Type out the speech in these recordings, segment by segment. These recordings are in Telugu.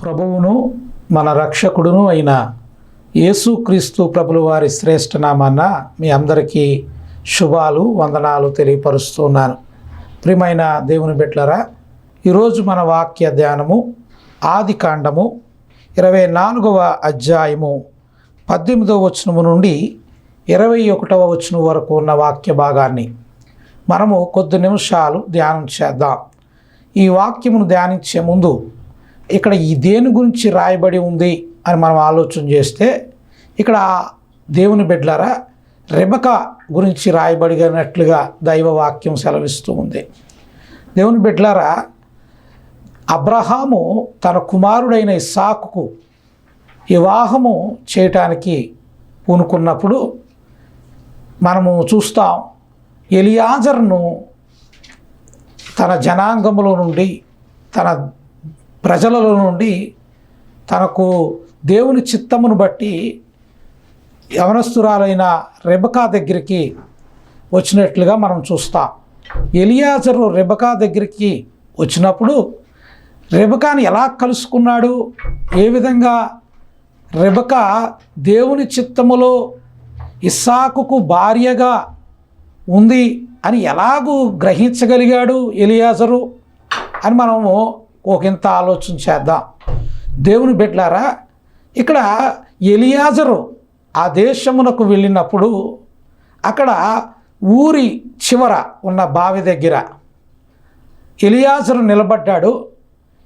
ప్రభువును మన రక్షకుడును అయిన యేసుక్రీస్తు ప్రభుల వారి శ్రేష్ఠనామాన మీ అందరికీ శుభాలు వందనాలు తెలియపరుస్తున్నాను ప్రియమైన దేవుని బిడ్డలరా ఈరోజు మన వాక్య ధ్యానము ఆది కాండము ఇరవై నాలుగవ అధ్యాయము పద్దెనిమిదవ వచనము నుండి ఇరవై ఒకటవ వచనం వరకు ఉన్న వాక్య భాగాన్ని మనము కొద్ది నిమిషాలు ధ్యానం చేద్దాం. ఈ వాక్యమును ధ్యానించే ముందు ఇక్కడ ఈ దేని గురించి రాయబడి ఉంది అని మనం ఆలోచన చేస్తే ఇక్కడ దేవుని బిడ్లరా రెబక గురించి రాయబడినట్లుగా దైవవాక్యం సెలవిస్తూ ఉంది. దేవుని బిడ్లారా అబ్రహాము తన కుమారుడైన ఇస్సాకుకు వివాహము చేయటానికి పూనుకున్నప్పుడు మనము చూస్తాం ఎలియాజర్ను తన జనాంగములో నుండి తన ప్రజలలో నుండి తనకు దేవుని చిత్తమును బట్టి యవనస్తురాలైన రెబకా దగ్గరికి వచ్చినట్లుగా మనం చూస్తాం. ఎలియాజరు రెబకా దగ్గరికి వచ్చినప్పుడు రెబకాని ఎలా కలుసుకున్నాడు? ఏ విధంగా రెబక దేవుని చిత్తములో ఇస్సాకుకు భార్యగా ఉంది అని ఎలాగూ గ్రహించగలిగాడు ఎలియాజరు అని మనము ఒకంత ఆలోచన చేద్దాం. దేవుని బిడ్డలారా ఇక్కడ ఎలియాజరు ఆ దేశమునకు వెళ్ళినప్పుడు అక్కడ ఊరి చివర ఉన్న బావి దగ్గర ఎలియాజరు నిలబడ్డాడు.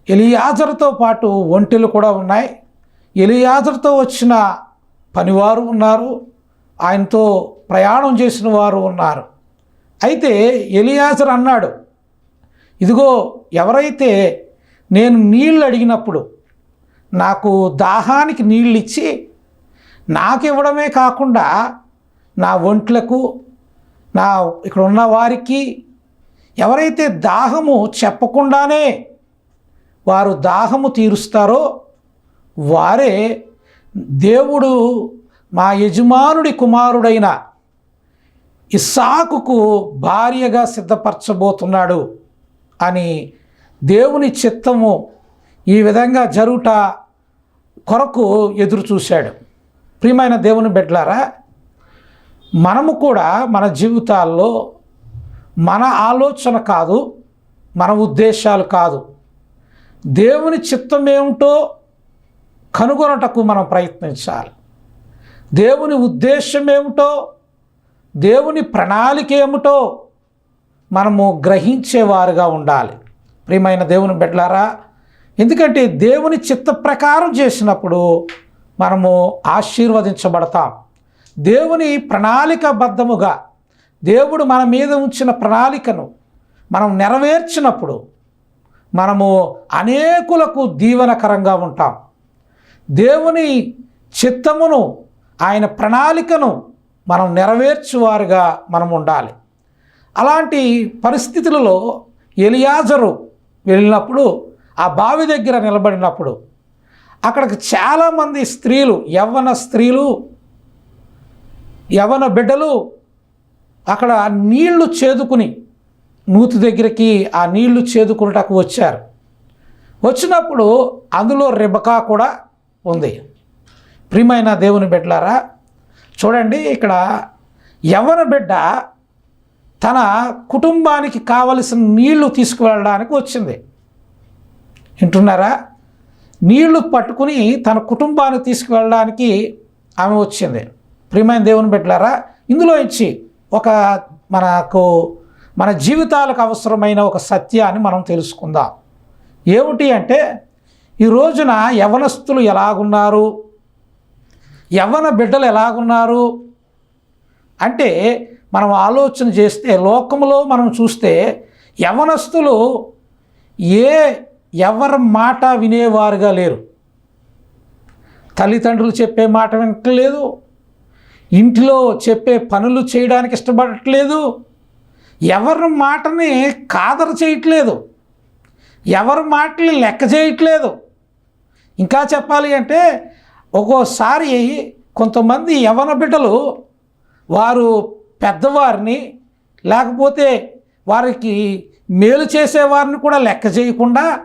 ఎలియాజరుతో పాటు ఒంటెలు కూడా ఉన్నాయి. ఎలియాజరుతో వచ్చిన పనివారు ఉన్నారు. ఆయనతో ప్రయాణం చేసిన వారు ఉన్నారు. అయితే ఎలియాజర్ అన్నాడు ఇదిగో ఎవరైతే నేను నీళ్ళు అడిగినప్పుడు నాకు దాహానికి నీళ్ళు ఇచ్చి నాకు ఇవ్వడమే కాకుండా నా ఒంట్లకు నా ఇక్కడ ఉన్న వారికి ఎవరైతే దాహము చెప్పకుండానే వారు దాహము తీరుస్తారో వారే దేవుడు మా యజమానుడి కుమారుడైన ఇస్సాకుకు భార్యగా సిద్ధపరచబోతున్నాడు అని దేవుని చిత్తము ఈ విధంగా జరుగుట కొరకు ఎదురు చూశాడు ప్రియమైన దేవుని బిడ్డలారా మనము కూడా మన జీవితాల్లో మన ఆలోచన కాదు మన ఉద్దేశాలు కాదు. దేవుని చిత్తం ఏమిటో కనుగొనటకు మనం ప్రయత్నించాలి. దేవుని ఉద్దేశం ఏమిటో దేవుని ప్రణాళిక ఏమిటో మనము గ్రహించేవారుగా ఉండాలి. ప్రియమైన దేవుని బిడ్డలారా ఎందుకంటే దేవుని చిత్త ప్రకారం చేసినప్పుడు మనము ఆశీర్వదించబడతాం. దేవుని ప్రణాళికబద్ధముగా దేవుడు మన మీద ఉంచిన ప్రణాళికను మనం నెరవేర్చినప్పుడు మనము అనేకులకు దీవనకరంగా ఉంటాం. దేవుని చిత్తమును ఆయన ప్రణాళికను మనం నెరవేర్చువారుగా మనం ఉండాలి. అలాంటి పరిస్థితులలో ఎలియాజరు వెళ్ళినప్పుడు ఆ బావి దగ్గర నిలబడినప్పుడు అక్కడికి చాలామంది స్త్రీలు యవ్వన స్త్రీలు యవ్వన బిడ్డలు అక్కడ నీళ్ళు చేదుకుని నూతి దగ్గరికి ఆ నీళ్ళు చేదుకున్నటకు వచ్చారు. వచ్చినప్పుడు అందులో రెబకా కూడా ఉంది. ప్రియమైన దేవుని బిడ్డలారా చూడండి ఇక్కడ యవ్వన బిడ్డ తన కుటుంబానికి కావలసిన నీళ్ళు తీసుకువెళ్ళడానికి వచ్చింది. వింటున్నారా? నీళ్ళు పట్టుకుని తన కుటుంబాన్ని తీసుకువెళ్ళడానికి ఆమె వచ్చింది. ప్రియమైన దేవుని బిడ్డలారా ఇందులో ఇచ్చి ఒక మనకు మన జీవితాలకు అవసరమైన ఒక సత్యాన్ని మనం తెలుసుకుందాం. ఏమిటి అంటే ఈ రోజున యవనస్తులు ఎలాగున్నారు? యవ్వన బిడ్డలు ఎలాగున్నారు? అంటే మనం ఆలోచన చేస్తే లోకంలో మనం చూస్తే యవనస్తులు ఏ ఎవరి మాట వినేవారుగా లేరు. తల్లిదండ్రులు చెప్పే మాట వినట్లేదు. ఇంటిలో చెప్పే పనులు చేయడానికి ఇష్టపడట్లేదు. ఎవరి మాటని కాదరు చేయట్లేదు. ఎవరి మాటలు లెక్క చేయట్లేదు. ఇంకా చెప్పాలి అంటే ఒక్కోసారి కొంతమంది యవన బిడ్డలు వారు పెద్దవారిని లేకపోతే వారికి మేలు చేసేవారిని కూడా లెక్క చేయకుండా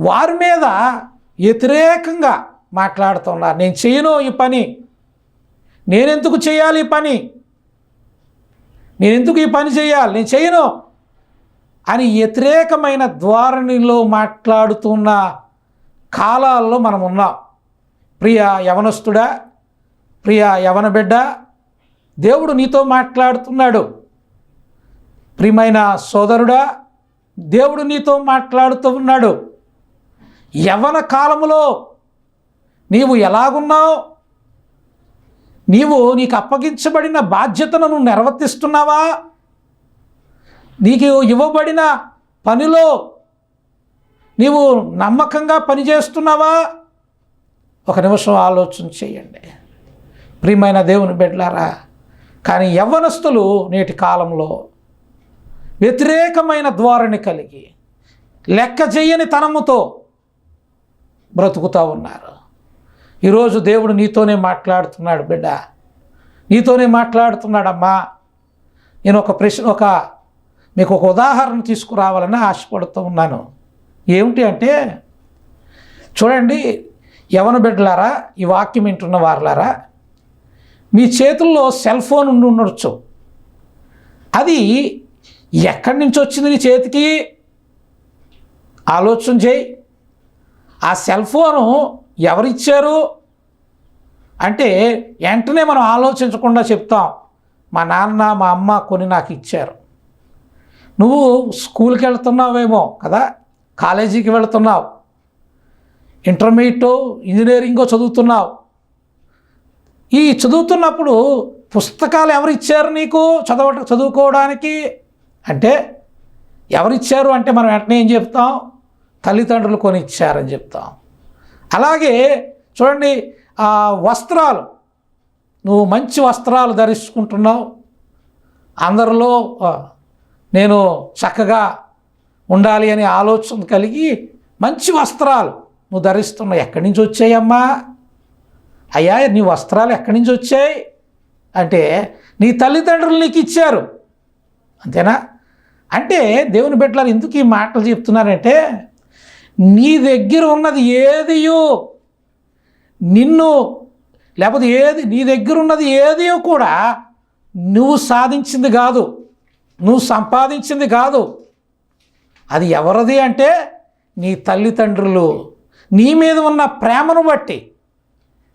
వారి మీద వ్యతిరేకంగా మాట్లాడుతున్నారు. నేను చేయను ఈ పని. నేనెందుకు చేయాలి ఈ పని? నేను ఎందుకు ఈ పని చేయాలి? నేను చేయను అని వ్యతిరేకమైన ధోరణిలో మాట్లాడుతున్న కాలాల్లో మనం ఉన్నాం. ప్రియ యవనస్తుడా ప్రియ యవన బిడ్డ దేవుడు నీతో మాట్లాడుతున్నాడు. ప్రియమైన సోదరుడా దేవుడు నీతో మాట్లాడుతూ ఉన్నాడు. యవన కాలములో నీవు ఎలాగున్నావు? నీవు నీకు అప్పగించబడిన బాధ్యతను నువ్వు నిర్వర్తిస్తున్నావా? నీకు ఇవ్వబడిన పనిలో నీవు నమ్మకంగా పనిచేస్తున్నావా? ఒక నిమిషం ఆలోచన చేయండి. ప్రియమైన దేవుని బిడ్డలారా కానీ యవ్వనస్తులు నేటి కాలంలో వ్యతిరేకమైన ధోరణి కలిగి లెక్క చేయని తనముతో బ్రతుకుతూ ఉన్నారు. ఈరోజు దేవుడు నీతోనే మాట్లాడుతున్నాడు బిడ్డ. నీతోనే మాట్లాడుతున్నాడమ్మా. నేను ఒక ప్రశ్న ఒక మీకు ఒక ఉదాహరణ తీసుకురావాలని ఆశపడుతూ ఉన్నాను. ఏమిటి అంటే చూడండి యవన బిడ్డలారా ఈ వాక్యం వింటున్న వారులారా మీ చేతుల్లో సెల్ ఫోన్ ఉండి ఉండొచ్చు. అది ఎక్కడి నుంచి వచ్చింది నీ చేతికి? ఆలోచన చేయి. ఆ సెల్ ఫోను ఎవరిచ్చారు? అంటే వెంటనే మనం ఆలోచించకుండా చెప్తాం మా నాన్న మా అమ్మ కొని నాకు ఇచ్చారు. నువ్వు స్కూల్కి వెళ్తున్నావేమో కదా కాలేజీకి వెళ్తున్నావు ఇంటర్మీడియట్ ఇంజనీరింగో చదువుతున్నావు. ఈ చదువుతున్నప్పుడు పుస్తకాలు ఎవరిచ్చారు నీకు చదవ చదువుకోవడానికి? అంటే ఎవరిచ్చారు? అంటే మనం వెంటనే ఏం చెప్తాం? తల్లిదండ్రులు కొని ఇచ్చారని చెప్తాం. అలాగే చూడండి ఆ వస్త్రాలు. నువ్వు మంచి వస్త్రాలు ధరించుకుంటున్నావు. అందరిలో నేను చక్కగా ఉండాలి అనే ఆలోచన కలిగి మంచి వస్త్రాలు నువ్వు ధరిస్తున్నావు. ఎక్కడి నుంచి వచ్చాయమ్మా? అయ్యా నీ వస్త్రాలు ఎక్కడి నుంచి వచ్చాయి? అంటే నీ తల్లిదండ్రులు నీకు ఇచ్చారు. అంతేనా? అంటే దేవుని బిడ్డలు ఎందుకు ఈ మాటలు చెప్తున్నారంటే నీ దగ్గర ఉన్నది ఏదియో నిన్ను లేకపోతే ఏది నీ దగ్గర ఉన్నది ఏదియో కూడా నువ్వు సాధించింది కాదు. నువ్వు సంపాదించింది కాదు. అది ఎవరిది అంటే నీ తల్లిదండ్రులు. నీ మీద ఉన్న ప్రేమను బట్టి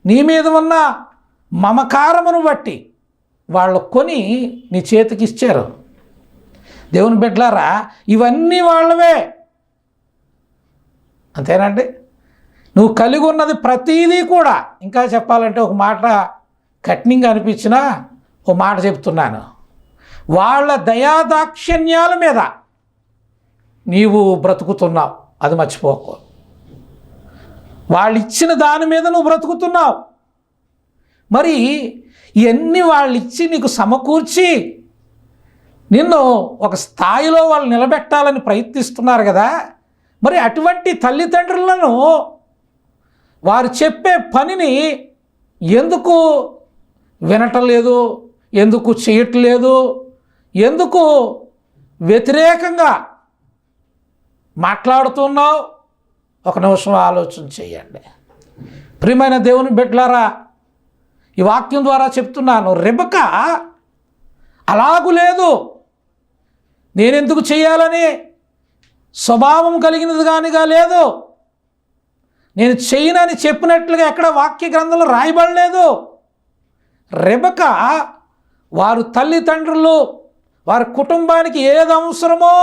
నీ మీద ఉన్న మమకారమును బట్టి వాళ్ళు కొని నీ చేతికి ఇచ్చారు దేవుని బిడ్డలారా ఇవన్నీ వాళ్ళవే. అంతేనండి నువ్వు కలిగి ఉన్నది ప్రతీదీ కూడా ఇంకా చెప్పాలంటే ఒక మాట కఠినంగా అనిపించినా ఓ మాట చెప్తున్నాను. వాళ్ళ దయాదాక్షిణ్యాల మీద నీవు బ్రతుకుతున్నావు. అది మర్చిపోకు. వాళ్ళు ఇచ్చిన దాని మీద నువ్వు బ్రతుకుతున్నావు. మరి ఇవన్నీ వాళ్ళు ఇచ్చి నీకు సమకూర్చి నిన్ను ఒక స్థాయిలో వాళ్ళు నిలబెట్టాలని ప్రయత్నిస్తున్నారు కదా? మరి అటువంటి తల్లిదండ్రులను వారు చెప్పే పనిని ఎందుకు వినటలేదు ఎందుకు చేయట్లేదు ఎందుకు వ్యతిరేకంగా మాట్లాడుతున్నావు? ఒక నిమిషం ఆలోచన చేయండి. ప్రియమైన దేవుని బిడ్డలారా ఈ వాక్యం ద్వారా చెప్తున్నాను రెబక అలాగు లేదు నేనెందుకు చేయాలని? స్వభావం కలిగినది కానిగా లేదు. నేను చేయనని చెప్పినట్లుగా ఎక్కడ వాక్య గ్రంథంలో రాయబడలేదు. రెబక వారు తల్లిదండ్రులు వారి కుటుంబానికి ఏది అవసరమో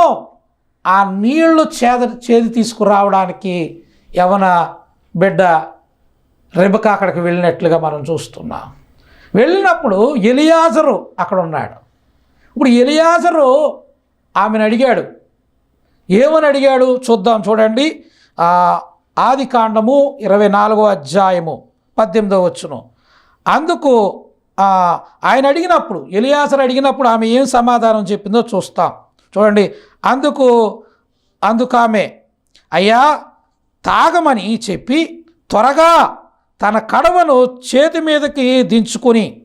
ఆ నీళ్ళు చేద చేది తీసుకురావడానికి యవన బిడ్డ రెబక అక్కడికి వెళ్ళినట్లుగా మనం చూస్తున్నాం. వెళ్ళినప్పుడు ఎలియాజరు అక్కడ ఉన్నాడు. ఇప్పుడు ఎలియాజరు ఆమెను అడిగాడు ఏమని అడిగాడు? చూద్దాం చూడండి. ఆది కాండము ఇరవై నాలుగో అధ్యాయము పద్దెనిమిదో వచ్చును. అందుకు ఆయన అడిగినప్పుడు ఎలియాసర్ అడిగినప్పుడు ఆమె ఏం సమాధానం చెప్పిందో చూస్తాం. చూడండి. అందుకు అందుకు ఆమె అయ్యా తాగమని చెప్పి త్వరగా తన కడవను చేతి మీదకి దించుకొని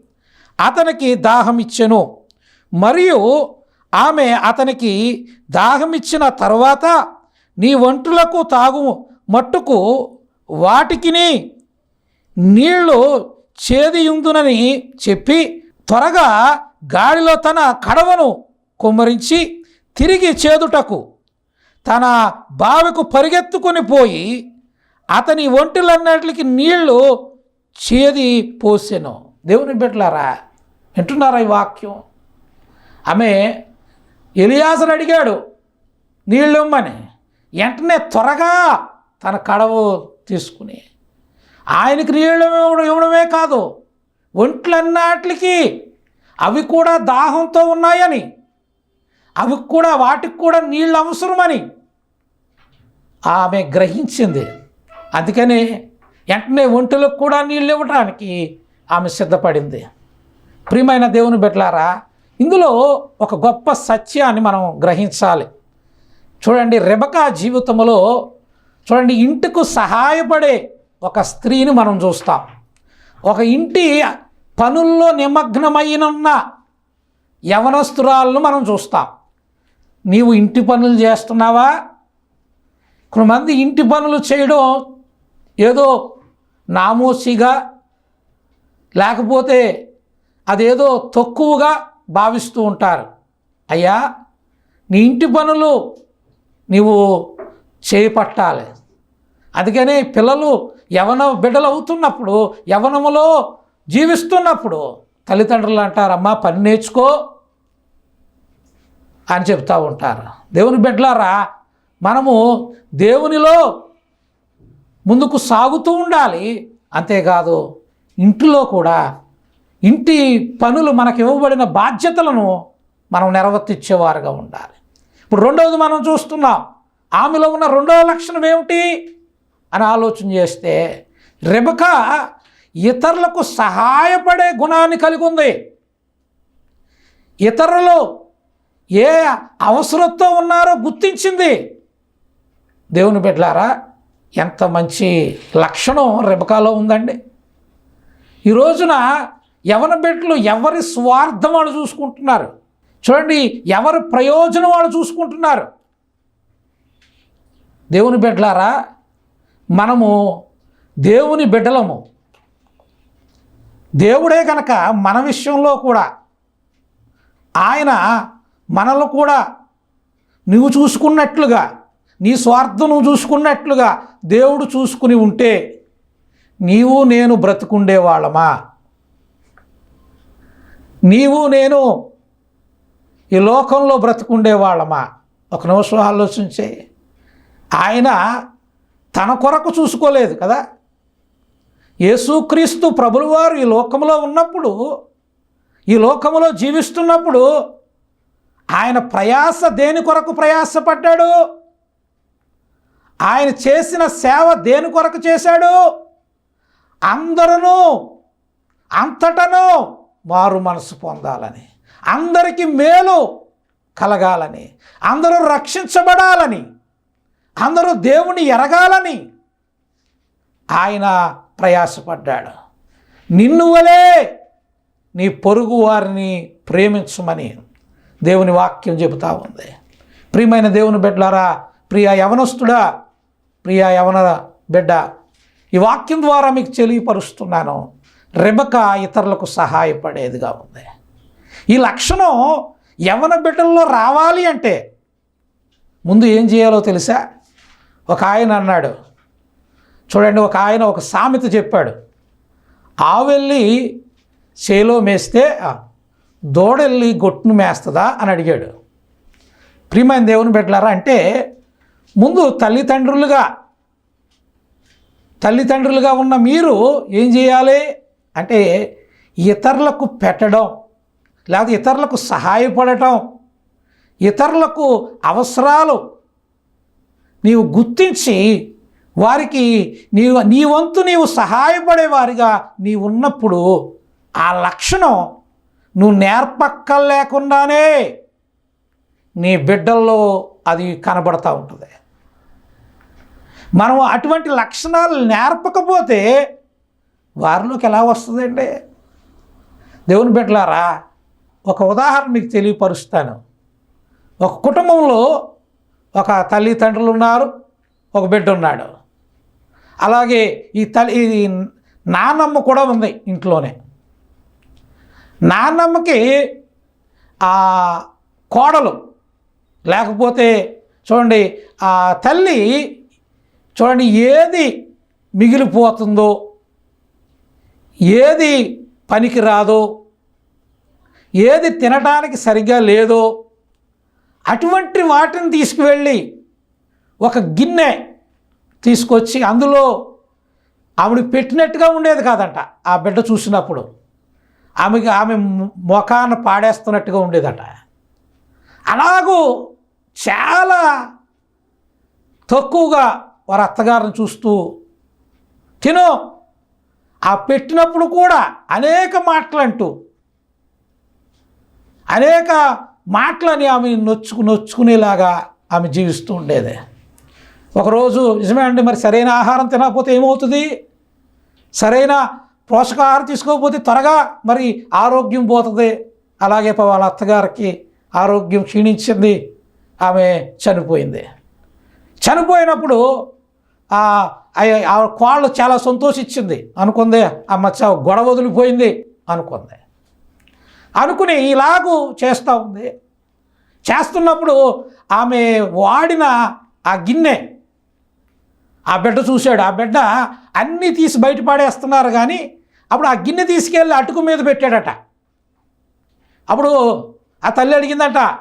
అతనికి దాహం ఇచ్చెను. మరియు ఆమె అతనికి దాహం ఇచ్చిన తర్వాత నీ వంటులకు తాగు మట్టుకు వాటికిని నీళ్ళు చేదియుందునని చెప్పి త్వరగా గాడిలో తన కడవను కుమ్మరించి తిరిగి చేదుటకు తన బావికు పరిగెత్తుకొని పోయి అతని ఒంటిలన్నిటికి నీళ్ళు చేది పోసెను. దేవుని బిడ్డలారా వింటున్నారా ఈ వాక్యం? ఆమె ఎలియాసరు అడిగాడు నీళ్ళుమ్మని వెంటనే త్వరగా తన కడవు తీసుకుని ఆయనకి నీళ్ళు ఇవ్వడం ఇవ్వడమే కాదు ఒంట్లన్నాటికి అవి కూడా దాహంతో ఉన్నాయని అవి కూడా వాటికి కూడా నీళ్ళు అవసరమని ఆమె గ్రహించింది. అందుకని వెంటనే ఒంటిలకు కూడా నీళ్ళు ఇవ్వడానికి ఆమె సిద్ధపడింది. ప్రియమైన దేవుని బిడ్డలారా ఇందులో ఒక గొప్ప సత్యాన్ని మనం గ్రహించాలి. చూడండి రెబకా జీవితంలో చూడండి ఇంటికి సహాయపడే ఒక స్త్రీని మనం చూస్తాం. ఒక ఇంటి పనుల్లో నిమగ్నమైన యవనస్తురాలను మనం చూస్తాం. నీవు ఇంటి పనులు చేస్తున్నావా? కొంతమంది ఇంటి పనులు చేయడం ఏదో నామోసిగా లేకపోతే అదేదో తక్కువగా భావిస్తూ ఉంటారు. అయ్యా నీ ఇంటి పనులు నీవు చేపట్టాలి. అందుకనే పిల్లలు యవన బిడ్డలు అవుతున్నప్పుడు యవనములో జీవిస్తున్నప్పుడు తల్లిదండ్రులు అంటారు అమ్మా పని నేర్చుకో అని చెప్తూ ఉంటారు. దేవుని బిడ్డలారా మనము దేవునిలో ముందుకు సాగుతూ ఉండాలి. అంతేకాదు ఇంటిలో కూడా ఇంటి పనులు మనకు ఇవ్వబడిన బాధ్యతలను మనం నెరవేర్తించేవారుగా ఉండాలి. ఇప్పుడు రెండవది మనం చూస్తున్నాం ఆమెలో ఉన్న రెండవ లక్షణం ఏమిటి అని ఆలోచన చేస్తే రెబక ఇతరులకు సహాయపడే గుణాన్ని కలిగి ఉంది. ఇతరులు ఏ అవసరంతో ఉన్నారో గుర్తించింది. దేవుని బిడ్డలారా ఎంత మంచి లక్షణం రెబకాలో ఉందండి. ఈ రోజున యవన బిడ్డలు ఎవరి స్వార్థం వాళ్ళు చూసుకుంటున్నారు? చూడండి ఎవరి ప్రయోజనం వాళ్ళు చూసుకుంటున్నారు? దేవుని బిడ్డలారా మనము దేవుని బిడ్డలము. దేవుడే కనుక మన విషయంలో కూడా ఆయన మనల్ని కూడా నువ్వు చూసుకున్నట్లుగా నీ స్వార్థం నువ్వు చూసుకున్నట్లుగా దేవుడు చూసుకుని ఉంటే నీవు నేను బ్రతుకుండేవాళ్ళమా? నీవు నేను ఈ లోకంలో బ్రతుకుండేవాళ్ళమా? ఒక నిమిషం ఆలోచించే. ఆయన తన కొరకు చూసుకోలేదు కదా. యేసుక్రీస్తు ప్రభులవారు ఈ లోకంలో ఉన్నప్పుడు ఈ లోకంలో జీవిస్తున్నప్పుడు ఆయన ప్రయాస దేని కొరకు ప్రయాసపడ్డాడు? ఆయన చేసిన సేవ దేని కొరకు చేశాడు? అందరూ అంతటను మారు మనసు పొందాలని అందరికీ మేలు కలగాలని అందరూ రక్షించబడాలని అందరూ దేవుని ఎరగాలని ఆయన ప్రయాసపడ్డాడు. నిన్ను వలే నీ పొరుగు వారిని ప్రేమించమని దేవుని వాక్యం చెబుతా ఉంది. ప్రియమైన దేవుని బిడ్డలారా ప్రియ యవనస్తుడా ప్రియ యవన బిడ్డ ఈ వాక్యం ద్వారా మీకు తెలియపరుస్తున్నాను. రెబక ఇతరులకు సహాయపడేదిగా ఉంది. ఈ లక్షణం యవన బిడ్డల్లో రావాలి అంటే ముందు ఏం చేయాలో తెలుసా? ఒక ఆయన అన్నాడు. చూడండి ఒక ఆయన ఒక సామెత చెప్పాడు. ఆవెళ్ళి చేలో మేస్తే ఆ, దూడెళ్ళి గొట్టును మేస్తుందా అని అడిగాడు. ప్రియమైన దేవుని బిడ్డలారా అంటే ముందు తల్లిదండ్రులుగా తల్లిదండ్రులుగా ఉన్న మీరు ఏం చేయాలి? అంటే ఇతరులకు పెట్టడం లేదా ఇతరులకు సహాయపడటం ఇతరులకు అవసరాలు నీవు గుర్తించి వారికి నీవు నీ వంతు నీవు సహాయపడేవారిగా నీ ఉన్నప్పుడు ఆ లక్షణం నువ్వు నేర్పక్కలు లేకుండానే నీ బిడ్డల్లో అది కనబడతా ఉంటుంది. మనం అటువంటి లక్షణాలు నేర్పకపోతే వారిలోకి ఎలా వస్తుందండి దేవుని బిడ్డలారా ఒక ఉదాహరణ మీకు తెలియపరుస్తాను. ఒక కుటుంబంలో ఒక తల్లిదండ్రులు ఉన్నారు ఒక బిడ్డ ఉన్నాడు. అలాగే ఈ తల్లి ఈ నానమ్మ కూడా ఉంది ఇంట్లోనే. నాన్నమ్మకి ఆ కోడలు లేకపోతే చూడండి ఆ తల్లి చూడండి ఏది మిగిలిపోతుందో ఏది పనికి రాదో ఏది తినడానికి సరిగ్గా లేదో అటువంటి వాటిని తీసుకువెళ్ళి ఒక గిన్నె తీసుకొచ్చి అందులో ఆవిడ పెట్టినట్టుగా ఉండేది కాదంట. ఆ బిడ్డ చూసినప్పుడు ఆమెకి ఆమె మొఖాన్ని పాడేస్తున్నట్టుగా ఉండేదట. అలాగూ చాలా తక్కువగా వారి అత్తగారిని చూస్తూ తిను ఆ పెట్టినప్పుడు కూడా అనేక మాటలు అంటూ అనేక మాటలని ఆమె నొచ్చుకు నొచ్చుకునేలాగా ఆమె జీవిస్తూ ఉండేది. ఒకరోజు నిజమే అండి మరి సరైన ఆహారం తినకపోతే ఏమవుతుంది? సరైన పోషకాహారం తీసుకోకపోతే త్వరగా మరి ఆరోగ్యం పోతుంది. అలాగే వాళ్ళ అత్తగారికి ఆరోగ్యం క్షీణించింది. ఆమె చనిపోయింది. చనిపోయినప్పుడు ఆ ఆ- ఆ కోళ్ళు చాలా సంతోషించింది. అనుకుంది ఆ మచ్చ గొడవ వదిలిపోయింది. అనుకుంది. అనుకుని ఇలాగూ చేస్తూ ఉంది. చేస్తున్నప్పుడు ఆమె వాడిన ఆ గిన్నె ఆ బిడ్డ చూశాడు. ఆ బిడ్డ అన్నీ తీసి బయటపడేస్తున్నారు కానీ అప్పుడు ఆ గిన్నె తీసుకెళ్ళి అటుకు మీద పెట్టాడట. అప్పుడు ఆ తల్లి అడిగిందట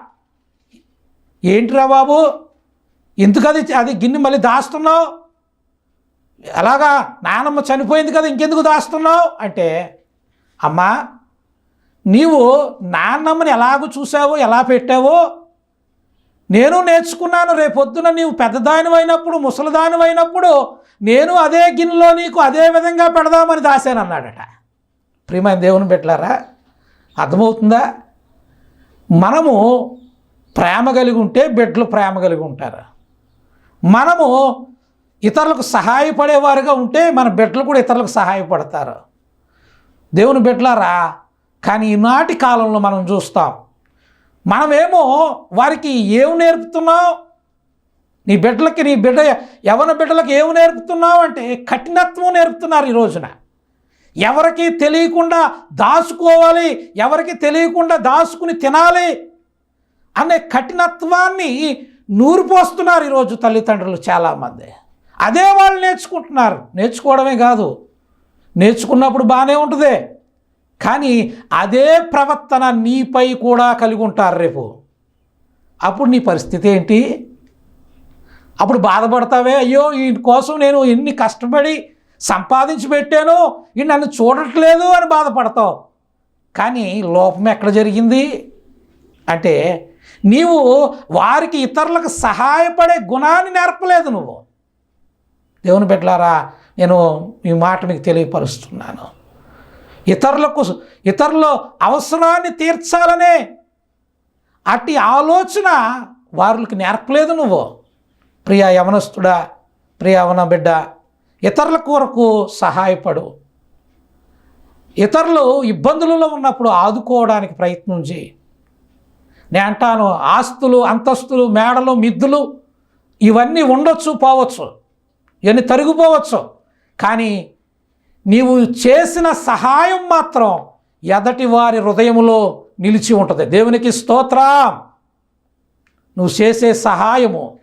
ఏంటిరా బాబు? ఎందుకది అది గిన్నె మళ్ళీ దాస్తున్నావు? ఎలాగా నానమ్మ చనిపోయింది కదా ఇంకెందుకు దాస్తున్నావు? అంటే అమ్మా నీవు నాన్నమ్మని ఎలాగో చూసావో ఎలా పెట్టావో నేను నేర్చుకున్నాను. రేపొద్దున నీవు పెద్దదానివైనప్పుడు ముసలిదానివైనప్పుడు నేను అదే గిన్నెలో నీకు అదే విధంగా పెడదామని దాశాను అన్నాడట ప్రియమైన దేవుని పెట్టారా అర్థమవుతుందా? మనము ప్రేమ కలిగి ఉంటే బిడ్డలు ప్రేమ కలిగి ఉంటారు. మనము ఇతరులకు సహాయపడేవారుగా ఉంటే మన బిడ్డలు కూడా ఇతరులకు సహాయపడతారు. దేవుని బిడ్డలారా కానీ ఈనాటి కాలంలో మనం చూస్తాం మనమేమో వారికి ఏం నేర్పుతున్నావు? నీ బిడ్డలకి నీ బిడ్డ ఎవరి బిడ్డలకు ఏం నేర్పుతున్నావు అంటే కఠినత్వం నేర్పుతున్నారు ఈ రోజున. ఎవరికి తెలియకుండా దాచుకోవాలి ఎవరికి తెలియకుండా దాచుకుని తినాలి అనే కఠినత్వాన్ని నూరిపోస్తున్నారు ఈరోజు తల్లిదండ్రులు చాలామంది. అదే వాళ్ళు నేర్చుకుంటున్నారు. నేర్చుకోవడమే కాదు. నేర్చుకున్నప్పుడు బాగానే ఉంటుంది. కానీ అదే ప్రవర్తన నీపై కూడా కలిగి ఉంటారు రేపు. అప్పుడు నీ పరిస్థితి ఏంటి? అప్పుడు బాధపడతావే? అయ్యో వీటి కోసం నేను ఎన్ని కష్టపడి సంపాదించి పెట్టాను ఈ నన్ను చూడట్లేదు అని బాధపడతావు. కానీ లోపం ఎక్కడ జరిగింది? అంటే నీవు వారికి ఇతరులకు సహాయపడే గుణాన్ని నేర్పలేదు నువ్వు. దేవుని బిడ్డలారా నేను ఈ మాట మీకు తెలియపరుస్తున్నాను. ఇతరులకు ఇతరుల అవసరాన్ని తీర్చాలనే అట్టి ఆలోచన వారికి నేర్పలేదు నువ్వు. ప్రియ యవనస్తుడా ప్రియ యవన బిడ్డ ఇతరుల కొరకు సహాయపడు. ఇతరులు ఇబ్బందులలో ఉన్నప్పుడు ఆదుకోవడానికి ప్రయత్నం చేయి. నేను అంటాను ఆస్తులు అంతస్తులు మేడలు మిద్దులు ఇవన్నీ ఉండొచ్చు పోవచ్చు. ఇవన్నీ తరిగిపోవచ్చు. కానీ నీవు చేసిన సహాయం మాత్రం ఎదటి వారి హృదయములో నిలిచి ఉంటుంది. దేవునికి స్తోత్రం. నువ్వు చేసే సహాయము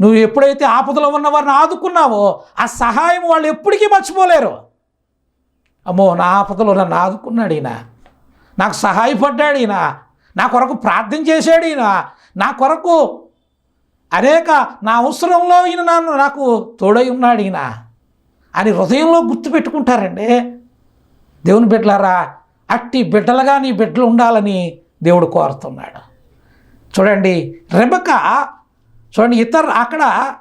నువ్వు ఎప్పుడైతే ఆపదలో ఉన్న వారిని ఆదుకున్నావో ఆ సహాయం వాళ్ళు ఎప్పటికీ మర్చిపోలేరు. అమ్మో నా ఆపదలో నన్ను ఆదుకున్నాడు ఈయన. నాకు సహాయపడ్డాడు ఈయన. నా కొరకు ప్రార్థన చేశాడు ఈయన. నా కొరకు అనేక నా అవసరంలో ఈయన నన్ను నాకు తోడై ఉన్నాడు ఈయన అని హృదయంలో గుర్తుపెట్టుకుంటారండి దేవుని బిడ్డలారా అట్టి బిడ్డలుగా నీ బిడ్డలు ఉండాలని దేవుడు కోరుతున్నాడు. చూడండి రెబక చూడండి ఇతర అక్కడ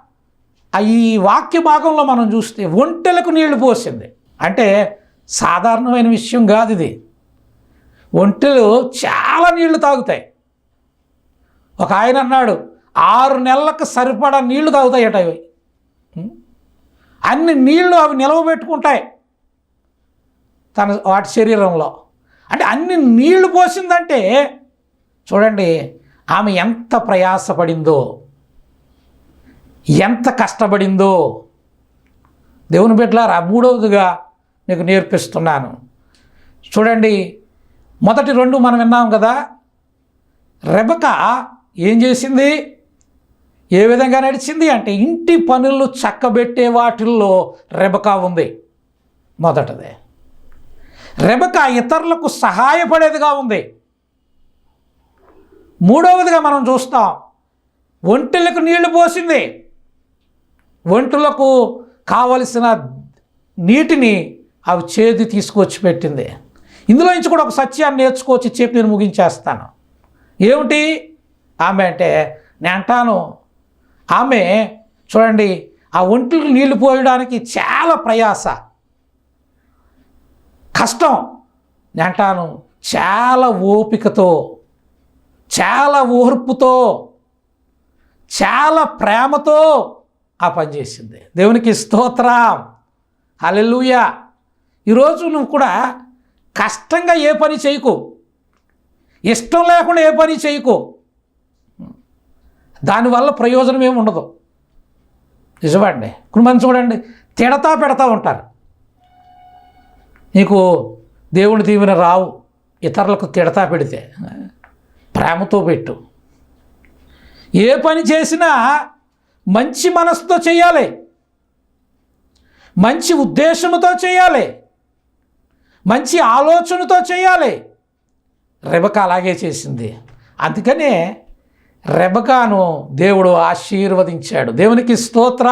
ఈ వాక్య భాగంలో మనం చూస్తే ఒంటెలకు నీళ్ళు పోసింది. అంటే సాధారణమైన విషయం కాదు ఇది. ఒంటెలు చాలా నీళ్ళు తాగుతాయి. ఒక ఆయన అన్నాడు ఆరు నెలలకు సరిపడా నీళ్ళు తాగుతాయట అవి. అన్ని నీళ్ళు అవి నిలవబెట్టుకుంటాయి తన వాటి శరీరంలో. అంటే అన్ని నీళ్ళు పోసిందంటే చూడండి ఆమె ఎంత ప్రయాసపడిందో ఎంత కష్టపడిందో. దేవుని బిడ్డలారా మూడవదిగా మీకు నేర్పిస్తున్నాను. చూడండి మొదటి రెండు మనం విన్నాం కదా రెబక ఏం చేసింది? ఏ విధంగా నడిచింది అంటే ఇంటి పనులు చక్కబెట్టే వాటిల్లో రెబకా ఉంది. మొదటిదే. రెబక ఇతరులకు సహాయపడేదిగా ఉంది. మూడవదిగా మనం చూస్తాం ఒంటెలకు నీళ్ళు పోసింది. ఒంటెలకు కావలసిన నీటిని అవి చేది తీసుకొచ్చి పెట్టింది. ఇందులో నుంచి కూడా ఒక సత్యాన్ని నేర్చుకోవచ్చు చెప్పి నేను ముగించేస్తాను. ఏమిటి? ఆమె అంటే నేను అంటాను ఆమె చూడండి ఆ ఒంట్లకు నీళ్ళు పోయడానికి చాలా ప్రయాస. కష్టం. నేను అంటాను చాలా ఓపికతో చాలా ఓర్పుతో చాలా ప్రేమతో ఆ పని చేసింది. దేవునికి స్తోత్రం. హల్లెలూయా. ఈరోజు నువ్వు కూడా కష్టంగా ఏ పని చేయకు. ఇష్టం లేకుండా ఏ పని చేయకు. దానివల్ల ప్రయోజనం ఏమి ఉండదు. నిజమండి. ఇప్పుడు మనం చూడండి. తిడతా పెడతా ఉంటారు. నీకు దేవుని దీవెన రావు. ఇతరులకు తిడతా పెడితే ప్రేమతో పెట్టు. ఏ పని చేసినా మంచి మనసుతో చేయాలి. మంచి ఉద్దేశంతో చేయాలి. మంచి ఆలోచనతో చేయాలి. రెబక అలాగే చేసింది. అందుకనే రెబకాను దేవుడు ఆశీర్వదించాడు. దేవునికి స్తోత్ర.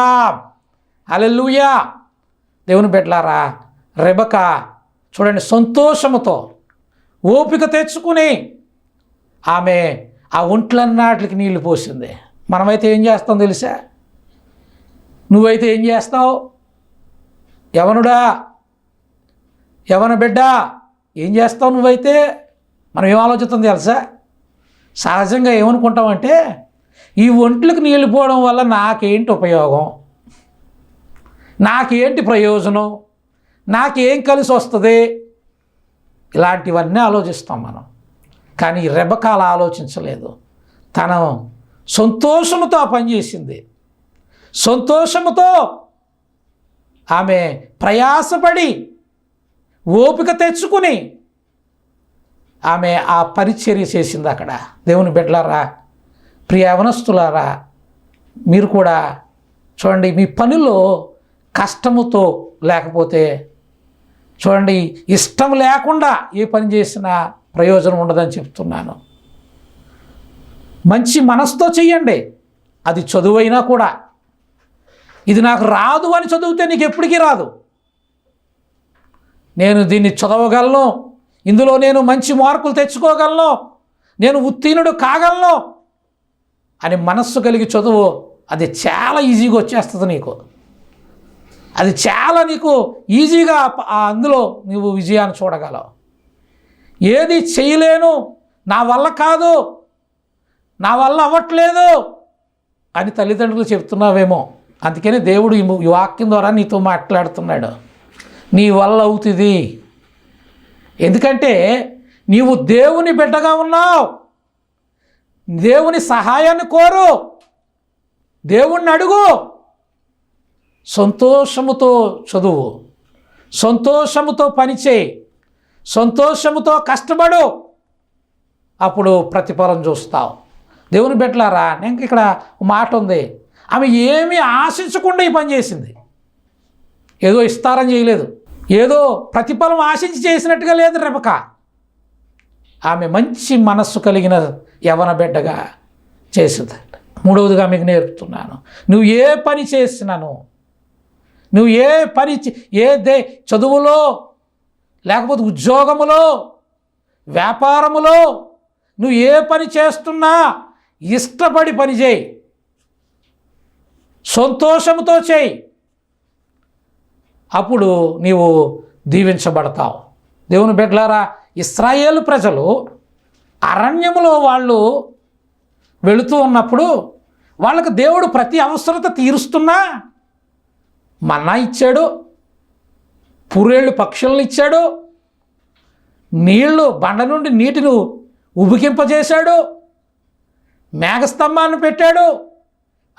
అలెలుయా దేవుని బిడ్డలారా రెబక చూడండి సంతోషముతో ఓపిక తెచ్చుకుని ఆమె ఆ ఒంట్లన్నాటికి నీళ్ళు పోసింది. మనమైతే ఏం చేస్తాం తెలుసా? నువ్వైతే ఏం చేస్తావు? యవనుడా యవన బిడ్డ ఏం చేస్తావు నువ్వైతే? మనం ఏం ఆలోచిస్తుంది తెలుసా? సహజంగా ఏమనుకుంటామంటే ఈ ఒంట్లకు నీళ్ళు పోవడం వల్ల నాకేంటి ఉపయోగం? నాకేంటి ప్రయోజనం? నాకేం కలిసి వస్తుంది? ఇలాంటివన్నీ ఆలోచిస్తాం మనం. కానీ రెబకాల ఆలోచించలేదు. తన సంతోషముతో ఆ పని చేసింది. సంతోషముతో ఆమె ప్రయాసపడి ఓపిక తెచ్చుకుని ఆమె ఆ పరిచర్య చేసింది అక్కడ. దేవుని బిడ్డలారా ప్రియవనస్తులారా మీరు కూడా చూడండి మీ పనిలో కష్టముతో లేకపోతే చూడండి ఇష్టం లేకుండా ఏ పని చేసినా ప్రయోజనం ఉండదని చెప్తున్నాను. మంచి మనసుతో చెయ్యండి అది చదువైనా కూడా. ఇది నాకు రాదు అని చదివితే నీకు ఎప్పటికీ రాదు. నేను దీన్ని చదవగలను ఇందులో నేను మంచి మార్కులు తెచ్చుకోగలను. నేను ఉత్తీర్ణుడు కాగలను. అని మనస్సు కలిగి చదువు అది చాలా ఈజీగా వచ్చేస్తుంది నీకు. అది చాలా నీకు ఈజీగా అందులో నువ్వు విజయాన్ని చూడగలవు. ఏది చేయలేను నా వల్ల కాదు నా వల్ల అవ్వట్లేదు అని తల్లిదండ్రులు చెప్తున్నావేమో. అందుకని దేవుడు ఈ వాక్యం ద్వారా నీతో మాట్లాడుతున్నాడు. నీ వల్ల అవుతుంది. ఎందుకంటే నీవు దేవుని బిడ్డగా ఉన్నావు. దేవుని సహాయాన్ని కోరు. దేవుణ్ణి అడుగు. సంతోషముతో చదువు. సంతోషముతో పనిచేయి సంతోషముతో కష్టపడు. అప్పుడు ప్రతిఫలం చూస్తావు. దేవుని బిడ్డలారా నేను ఇక్కడ మాట ఉంది. ఆమె ఏమీ ఆశించకుండా ఈ పని చేసింది. ఏదో ఇస్తారని చేయలేదు. ఏదో ప్రతిఫలం ఆశించి చేసినట్టుగా లేదు రెబక ఆమె మంచి మనస్సు కలిగిన యవన బిడ్డగా చేసింది. మూడవదిగా మీకు నేర్పుతున్నాను. నువ్వు ఏ పని చేసినాను నువ్వు ఏ పని చే- ఏ దే చదువులో లేకపోతే ఉద్యోగములో వ్యాపారములో నువ్వు ఏ పని చేస్తున్నా ఇష్టపడి పని చేయి. సంతోషముతో చేయి. అప్పుడు నీవు దీవించబడతావు. దేవుని బిడ్డలారా ఇస్రాయేల్ ప్రజలు అరణ్యములో వాళ్ళు వెళుతూ ఉన్నప్పుడు వాళ్ళకు దేవుడు ప్రతి అవసరత తీరుస్తున్నా మన్నా ఇచ్చాడు పురేళ్ళు పక్షులను ఇచ్చాడు నీళ్ళు బండ నుండి నీటిని ఉబికింపజేశాడు మేఘస్తంభాన్ని పెట్టాడు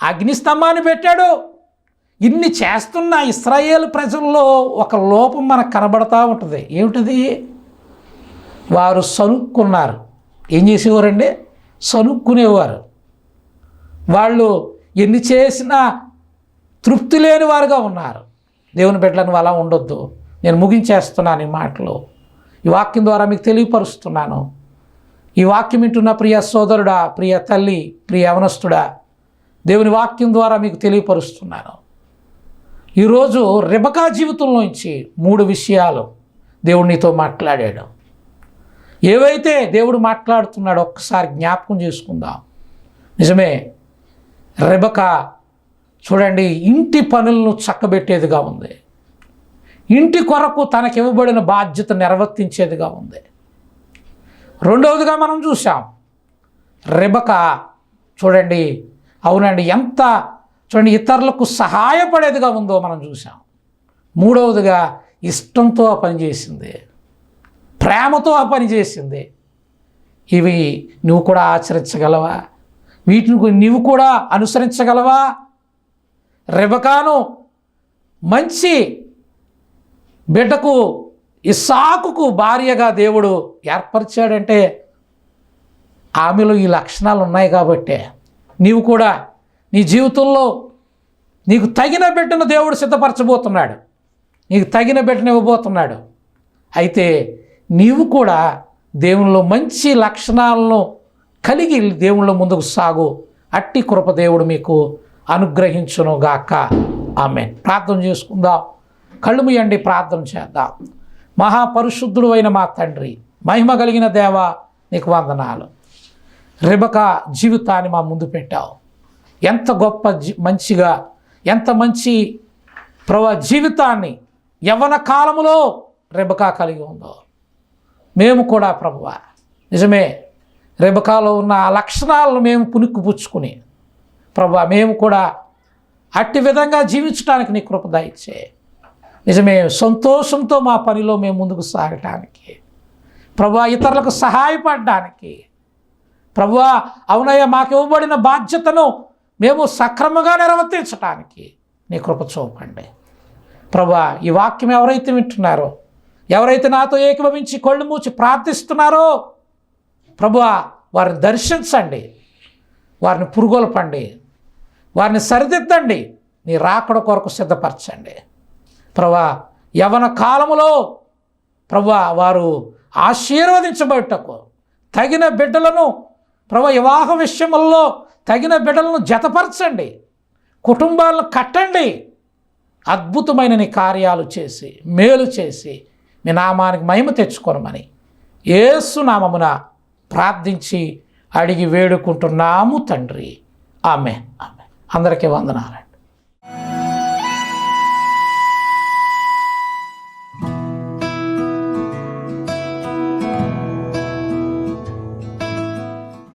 అగ్నిస్తంభాన్ని పెట్టాడు ఇన్ని చేస్తున్న ఇస్రాయేల్ ప్రజల్లో ఒక లోపం మనకు కనబడతా ఉంటుంది. ఏమిటది? వారు సనుక్కున్నారు ఏం చేసేవారండి? సనుక్కునేవారు వాళ్ళు ఎన్ని చేసినా తృప్తి లేని వారుగా ఉన్నారు. దేవుని బిడ్డలను అలా ఉండొద్దు. నేను ముగించేస్తున్నాను ఈ మాటలు. ఈ వాక్యం ద్వారా మీకు తెలియపరుస్తున్నాను. ఈ వాక్యం వింటున్న ప్రియ సోదరుడా ప్రియ తల్లి ప్రియ యవనస్తుడా దేవుని వాక్యం ద్వారా మీకు తెలియపరుస్తున్నాను. ఈరోజు రిబకా జీవితంలోంచి మూడు విషయాలు దేవుడు నీతో మాట్లాడాడు. ఏవైతే దేవుడు మాట్లాడుతున్నాడో ఒక్కసారి జ్ఞాపకం చేసుకుందాం. నిజమే రెబక చూడండి ఇంటి పనులను చక్కబెట్టేదిగా ఉంది. ఇంటి కొరకు తనకి ఇవ్వబడిన బాధ్యత నిర్వర్తించేదిగా ఉంది. రెండవదిగా మనం చూసాం రెబక చూడండి అవునండి ఎంత చూడండి ఇతరులకు సహాయపడేదిగా ఉందో మనం చూసాం మూడవదిగా ఇష్టంతో ఆ పని చేసింది ప్రేమతో ఆ పని చేసింది. ఇవి నువ్వు కూడా ఆచరించగలవా? వీటిని నువ్వు నీవు కూడా అనుసరించగలవా? రెబకాను మంచి బిడ్డకు ఇసాకుకు భార్యగా దేవుడు ఏర్పరిచాడంటే ఆమెలో ఈ లక్షణాలు ఉన్నాయి కాబట్టే నీవు కూడా నీ జీవితంలో నీకు తగిన బిడ్డను దేవుడు సిద్ధపరచబోతున్నాడు. నీకు తగిన బిడ్డను ఇవ్వబోతున్నాడు. అయితే నీవు కూడా దేవునిలో మంచి లక్షణాలను కలిగి దేవుళ్ళ ముందుకు సాగు. అట్టి కృప దేవుడు మీకు అనుగ్రహించునుగాక. ఆమె ప్రార్థన చేసుకుందాం. కళ్ళు ముయండి ప్రార్థన చేద్దాం. మహాపరిశుద్ధుడు అయిన మా తండ్రి మహిమ కలిగిన దేవ నీకు వందనాలు. రిబక జీవితాన్ని మా ముందు పెట్టావు. ఎంత గొప్ప జీ మంచిగా ఎంత మంచి ప్రవ జీవితాన్ని యవ్వన కాలములో రెబకా కలిగి ఉందో. మేము కూడా ప్రభువ నిజమే రెబకాలో ఉన్న ఆ లక్షణాలను మేము పుణుక్కుపుచ్చుకుని ప్రభా మేము కూడా అట్టి విధంగా జీవించడానికి నీ కృప దయచే. నిజమే సంతోషంతో మా పనిలో మేము ముందుకు సాగటానికి ప్రభా ఇతరులకు సహాయపడడానికి ప్రభువా అవునయ్య మాకు ఇవ్వబడిన బాధ్యతను మేము సక్రమంగా నిర్వర్తించటానికి నీ కృప చూపండి. ప్రభా ఈ వాక్యం ఎవరైతే వింటున్నారో ఎవరైతే నాతో ఏకీభవించి కళ్ళు మూచి ప్రార్థిస్తున్నారో ప్రభువా వారిని దర్శించండి. వారిని పురుగొల్పండి. వారిని సరిదిద్దండి. నీ రాకడ కొరకు సిద్ధపరచండి. ప్రభా యవన కాలములో ప్రభా వారు ఆశీర్వదించబడుటకు తగిన బిడ్డలను ప్రభా వివాహ విషయంలో తగిన బిడ్డలను జతపరచండి. కుటుంబాలను కట్టండి. అద్భుతమైన నీ కార్యాలు చేసి మేలు చేసి మీ నామానికి మహిమ తెచ్చుకోనమని ఏసునామమున ప్రార్థించి అడిగి వేడుకుంటున్నాము తండ్రి. ఆమె ఆమె అందరికీ వందనాలండి.